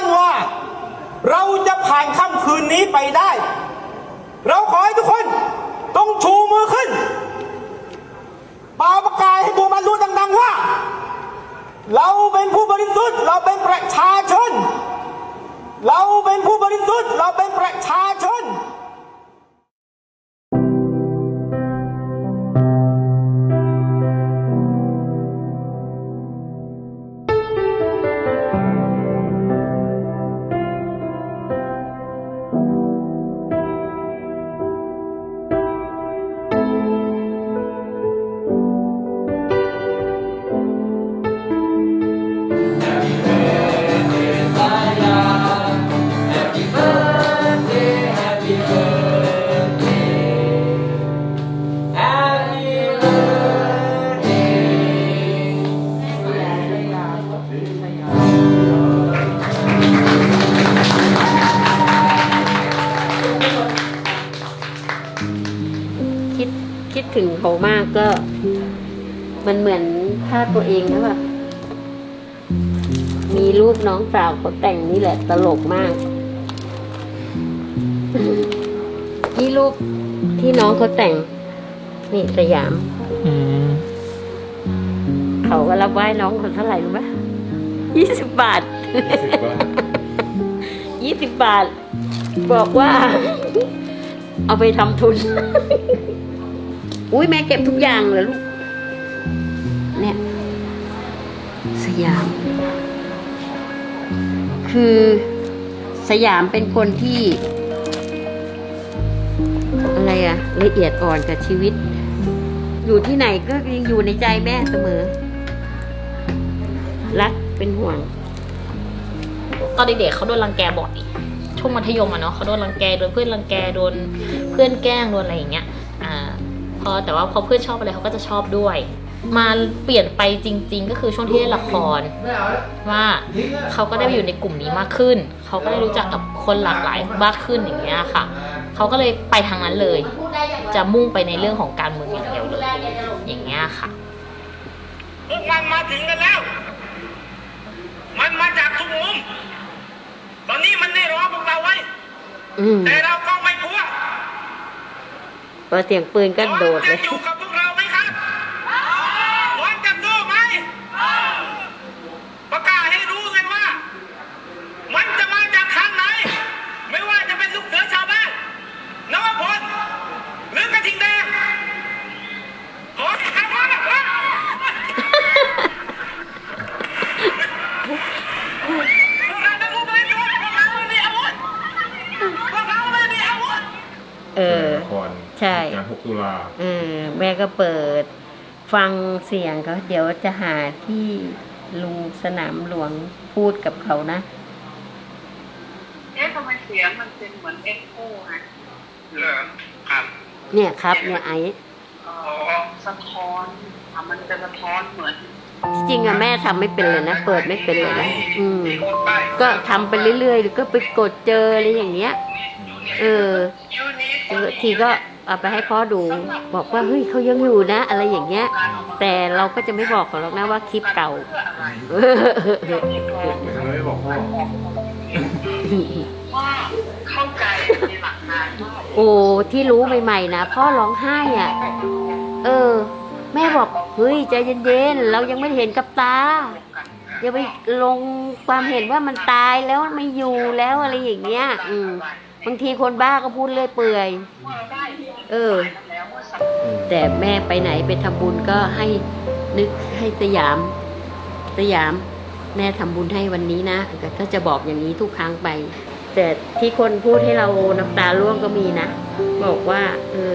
มั่นว่า เราจะผ่านค่ำคืนนี้ไปได้ เราขอให้ทุกคนต้องชูมือขึ้นเป่าประกาศให้พวกมันรู้ดัง ๆว่า เราเป็นผู้บริสุทธิ์ เราเป็นประชาชน เราเป็นผู้บริสุทธิ์ เราเป็นประชาชน คิดคิดถึงเขามากก็ มันเหมือนภาพตัวเองนะแบบมีรูปน้องสาวเขาแต่งนี่แหละ ตลกมากนี่รูปที่น้องเขาแต่ง นี่สยามอืมเขาก็รับไหว้น้องเขาเท่าไหร่รู้ไหมยี่สิบบาทยี่สิบบาท บอกว่า เอาไปทำทุน อุ้ยแม่เก็บทุกอย่างเลยลูก เนี่ย สยาม คือสยามเป็นคนที่ อะไรอะละเอียดอ่อนกับชีวิต อยู่ที่ไหนก็ยังอยู่ในใจแม่เสมอ รักเป็นห่วง ตอนเด็กๆเขาโดนรังแกบ่อยช่วงมัธยมอะเนาะเขาโดนรังแกโดนเพื่อนรังแกโดนเพื่อนแกล้งโดนอะไรอย่างเงี้ย อ่า พอแต่ว่าพอเพื่อนชอบอะไรเขาก็จะชอบด้วย มาเปลี่ยนไปจริง ๆ ก็คือช่วงที่เล่นละครว่าเขาก็ได้ไปอยู่ในกลุ่มนี้มากขึ้น เขาก็ได้รู้จักกับคนหลากหลายมากขึ้นอย่างเงี้ยค่ะ เขาก็เลยไปทางนั้นเลย จะมุ่งไปในเรื่องของการเมืองอย่างเดียวเลย อย่างเงี้ยค่ะพวกมันมาถึงกันแล้ว มันมาจากทุกมุม ตอนนี้มันได้รอพวกเราไว้อืมแต่เราก็ไม่กลัว พอเสียงปืนก็โดดเลย อยู่กับพวกเราไหมครับพร้อมจะสู้ไหมประกาศให้รู้กันว่า มันจะมาจากทางไหน ไม่ว่าจะเป็นลูกเสือชาวบ้านนวพลหรือกระทิงแดงขอให้ทำว่าพวกเราเป็นผู้บริสุทธิ์พวกเราไม่มีอาวุธพวกเราไม่มีอาวุธ เออ ละคร ใช่ งาน6ตุลา เออ แม่ก็เปิด ฟังเสียงเขาเดี๋ยวจะหาที่ลุงสนามหลวงพูดกับเขานะ เอ๊ะทำไมเสียงมันเป็นเหมือนเอ็กโคฮะเหรอครับเนี่ยครับเนี่ยไอ้เอ่อสะท้อนอะมันจะสะท้อนเหมือนที่จริงอะแม่ทำไม่เป็นเลยนะ เปิดไม่เป็นเลยนะอืมมีคนป้ายก็ทำไปเรื่อยๆหรือก็ไปกดเจออะไรอย่างเงี้ย เออเจอทีก็เอาไปให้พ่อดูบอกว่าเฮ้ยเขายังอยู่นะ อะไรอย่างเงี้ย แต่เราก็จะไม่บอกเขาหรอกนะว่าคลิปเก่าเออไม่ทำไมไม่บอกพ่อว่าเข้าใจในหลักการว่าโอ้ที่รู้ใหม่ๆนะพ่อร้องไห้อะ เออ แม่บอกเฮ้ยใจเย็นๆเรายังไม่เห็นกับตาอย่าไปลงความเห็นว่ามันตายแล้วไม่อยู่แล้วอะไรอย่างเงี้ย อืม บางทีคนบ้าก็พูดเรื่อยเปื่อย เออ แต่แม่ไปไหนไปทำบุญก็ให้นึกให้สยาม สยาม แม่ทำบุญให้วันนี้นะก็จะบอกอย่างนี้ทุกครั้งไป แต่ที่คนพูดให้เราน้ำตาร่วงก็มีนะ บอกว่า เออ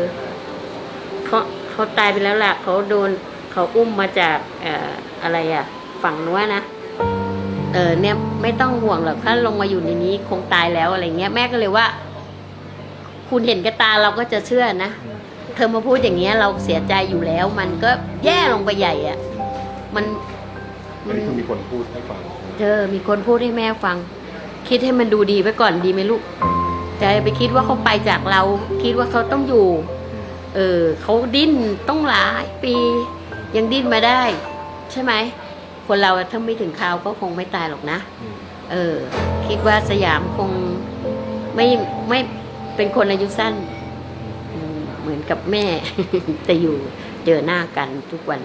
เขาเขาตายไปแล้วล่ะเขาโดนเขาอุ้มมาจากอออะไรอะฝั่งนู้นนะ เออเนี่ยไม่ต้องห่วงหรอกถ้าลงมาอยู่ในนี้คงตายแล้วอะไรเงี้ย แม่ก็เลยว่า คุณเห็นกับตาเราก็จะเชื่อนะ เธอมาพูดอย่างเงี้ย เราเสียใจอยู่แล้ว มันก็แย่ลงไปใหญ่อะ่ะ มันอันนี้คือมีคนพูดให้ฟังเธอมีคนพูดให้แม่ฟัง คิดให้มันดูดีไว้ก่อนดีไหมลูกแต่ไปคิดว่าเขาไปจากเรา คิดว่าเขาต้องอยู่ เออเขาดิ้นต้องหลายปี ยังดิ้นมาได้ ใช่ไหม คนเราอะถ้าไม่ถึงคราวก็คงไม่ตายหรอกนะอืมเออแคิดว่าสยามคงไม่ไม่เป็นคนอายุสั้นอืมเหมือนกับแม่ แต่อยู่เจอหน้ากันทุกวัน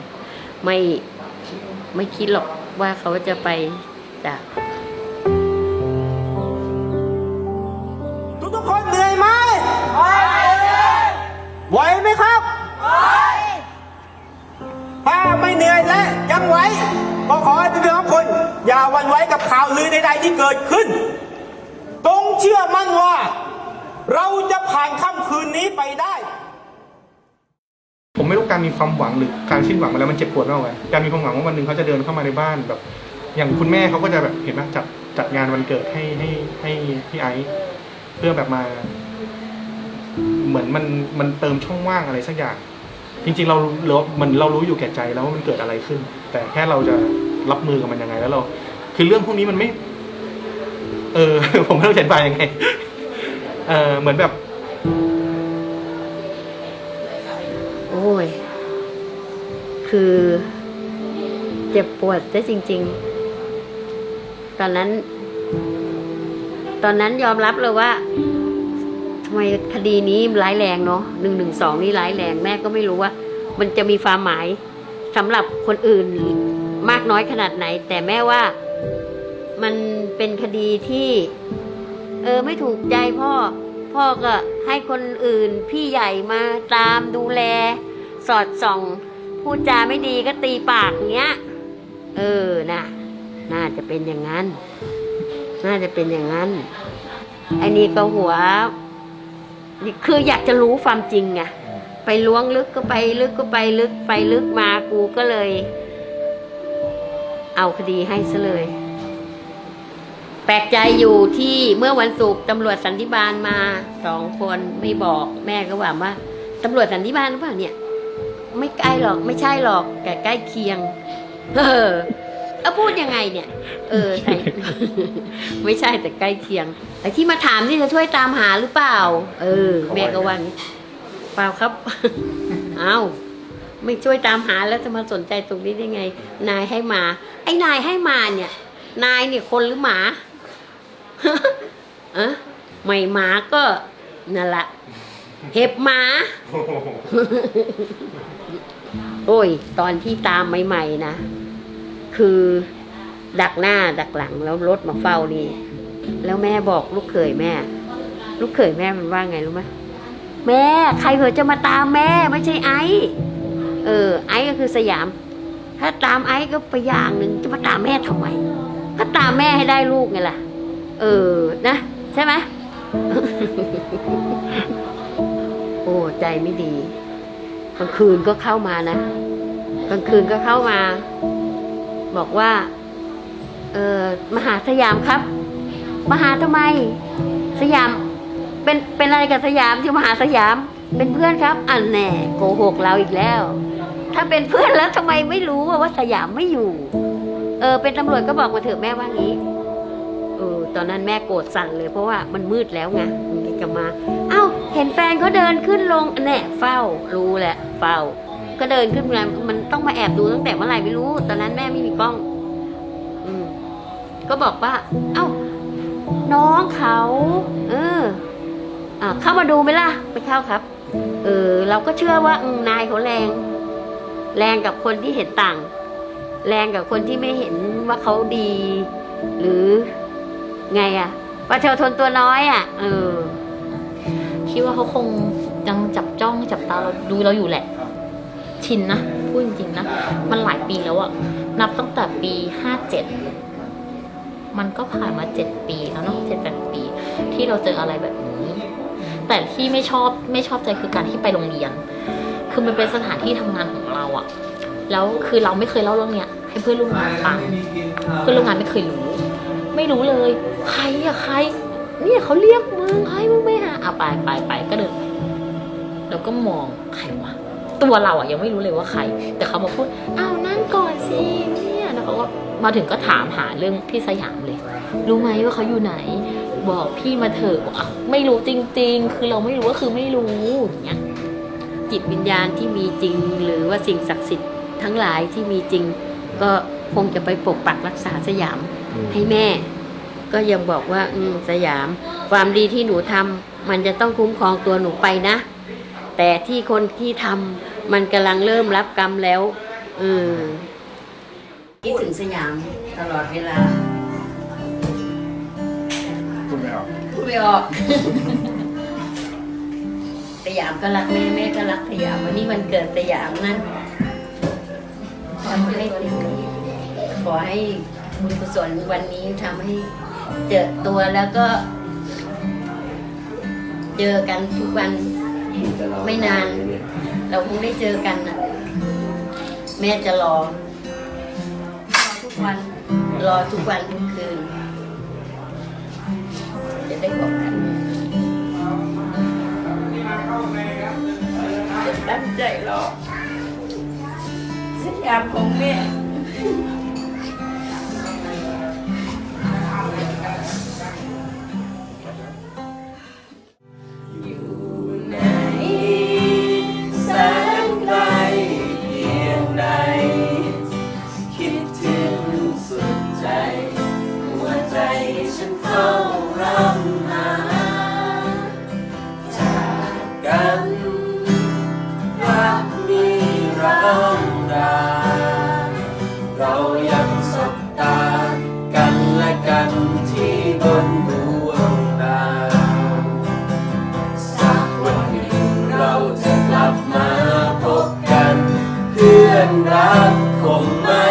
ไม่ไม่คิดหรอกว่าเขาจะไปจากทุกทุกๆคนเหนื่อยไหมไหวไหมครับ ถ้าไม่เหนื่อยและยังไหว ก็ขอให้ทุกคนอย่าหวันไหวกับข่าวลือใดๆที่เกิดขึ้นต้องเชื่อมั่นว่า เราจะผ่านค่ำคืนนี้ไปได้ ผมไม่รู้การมีความหวังหรือการสิ้นหวังมาแล้วมันเจ็บปวดมากกว่าการมีความหวังว่าวันหนึ่งเขาจะเดินเข้ามาในบ้านแบบ อย่างคุณแม่เขาก็จะแบบเห็นไหมจัดจัดงานวันเกิดให้ให้ให้พี่ไอซ์เพื่อแบบมา เหมือนมันมันเติมช่องว่างอะไรสักอย่าง จริงๆเราเรามันเรารู้อยู่แก่ใจแล้วว่ามันเกิดอะไรขึ้น แต่แค่เราจะรับมือกับมันยังไงแล้วเรา คือเรื่องพวกนี้มันไม่ เออ ผมไม่รู้จะอธิบายยังไง เออเหมือนแบบ โอ้ย คือเจ็บปวดได้จริง ๆ ตอนนั้น ตอนนั้นยอมรับเลยว่าำไมคดีนี้ร้ายแรงเนาะหนึ่งหนึ่งสองนี่ร้ายแรงแม่ก็ไม่รู้ว่า มันจะมีความหมายสำหรับคนอื่นมากน้อยขนาดไหน แต่แม่ว่ามันเป็นคดีที่ เออไม่ถูกใจพ่อ พ่อก็ให้คนอื่นพี่ใหญ่มาตามดูแล สอดส่องพูดจาไม่ดีก็ตีปากเงี้ย เออน่ะ น่าจะเป็นอย่างนั้น น่าจะเป็นอย่างนั้นไอ้นี่ก็หัว คืออยากจะรู้ความจริงไงไปล้วงลึกก็ไปลึกก็ไปลึกไปลึกมากูก็เลย เอาคดีให้ซะเลย แปลกใจอยู่ที่เมื่อวันศุกร์ตำรวจสันติบาลมาสองคนไม่บอกแม่ก็ว่าว่าตำรวจสันติบาลหรือเปล่าเนี่ย ไม่ใกล้หรอกไม่ใช่หรอกแต่ใกล้เคียง เออ เอาพูดยังไงเนี่ย เออใช่ไม่ใช่แต่ใกล้เคียงไอ้ที่มาถามนี่จะช่วยตามหาหรือเปล่า เออ แม่ก็ว่างี้เปล่าครับ เอาไม่ช่วยตามหาแล้วจะมาสนใจตรงนี้ได้ไง นายให้มา ไอ้นายให้มาเนี่ย นายเนี่ยคนหรือหมาอะไม่หมาก็นั่นแหละเห็บหมา โอ้ย ตอนที่ตามใหม่ ๆ นะ คือดักหน้าดักหลังแล้วรถมาเฝ้านี่ แล้วแม่บอกลูกเขยแม่ ลูกเขยแม่มันว่าไงรู้ไหมแม่ใครเหอจะมาตามแม่ไม่ใช่ไอ้เออ ไอ้ก็คือสยาม ถ้าตามไอ้ก็ไปอย่างหนึ่งจะมาตามแม่ทำไมก็ตามแม่ให้ได้ลูกไงล่ะ เออนะ ใช่ไหมโอ้ใจไม่ดีกลางคืนก็เข้ามานะกลางคืนก็เข้ามา บอกว่า เออมหาสยามครับ มหาทำไม สยาม เป็นเป็นอะไรกับสยามที่มหาสยาม เป็นเพื่อนครับ อันแน่โกหกเราอีกแล้ว ถ้าเป็นเพื่อนแล้วทำไมไม่รู้ว่าว่าสยามไม่อยู่ เออ เป็นตำรวจก็บอกมาเถอะแม่ว่างี้เออตอนนั้นแม่โกรธสั่นเลยเพราะว่ามันมืดแล้วไงมันจะมา เอ้า เห็นแฟนเขาเดินขึ้นลงแน่เฝ้า รู้แหละ เฝ้า ก็เดินขึ้นมามันต้องมาแอบดูตั้งแต่เมื่อไหร่ไม่รู้ ตอนนั้นแม่ไม่มีกล้อง อืม ก็บอกว่า เอ้า น้องเขา เออ อ่าเข้ามาดูไหมล่ะไปเข้าครับ เออ เราก็เชื่อว่านายเขาแรง แรงกับคนที่เห็นต่าง แรงกับคนที่ไม่เห็นว่าเขาดี หรือไงอะประชาชนตัวน้อยอะเออคิดว่าเขาคงยังจับจ้องจับตาเราดูเราอยู่แหละ ชินนะพูดจริงๆนะ มันหลายปีแล้วอะนับตั้งแต่ปีห้าเจ็ดมันก็ผ่านมาเจ็ดปีแล้วเนาะเจ็ดแปดปี ที่เราเจออะไรแบบนี้ แต่ที่ไม่ชอบไม่ชอบใจคือการที่ไปโรงเรียน คือมันเป็นสถานที่ทำงานของเราอะแล้วคือเราไม่เคยเล่าเรื่องเนี้ย ให้เพื่อนร่วมงานฟังเพื่อนร่วมงานไม่เคยรู้ ไม่รู้เลย ใครอะใคร เนี่ยเขาเรียกมึงให้มึงไม่หาอะไปไปไปก็เดินไปแล้วก็มองใครวะ ตัวเราอะยังไม่รู้เลยว่าใคร แต่เขามาพูดอ้าวนั่งก่อนสิเนี่ยแล้วเขาก็มาถึงก็ถามหาเรื่องพี่สยามเลย รู้ไหมว่าเขาอยู่ไหน บอกพี่มาเถอะบอกอะไม่รู้จริง ๆ คือเราไม่รู้ก็คือไม่รู้อย่างเงี้ยจิตวิญญาณที่มีจริง หรือว่าสิ่งศักดิ์สิทธิ์ทั้งหลายที่มีจริง ก็คงจะไปปกปักรักษาสยามให้แม่ ก็ยังบอกว่า อืมสยาม ความดีที่หนูทำมันจะต้องคุ้มครองตัวหนูไปนะ แต่ที่คนที่ทำ มันกำลังเริ่มรับกรรมแล้วเออคิดถึงสยามตลอดเวลาพูดไม่ออกพูดไม่ออกสยามก็รักแม่แม่ก็รักสยามวันนี้วันเกิดสยามนะทำให้ขอให้บุญกุศลวันนี้ทำให้เจอตัวแล้วก็ เจอกันทุกวันไม่นาน เราคงได้เจอกันนะแม่จะรอรอทุกวัน รอทุกวันทุกคืน จะได้บอกกันจะตั้งใจรอสยามของแม่ รักคงไม่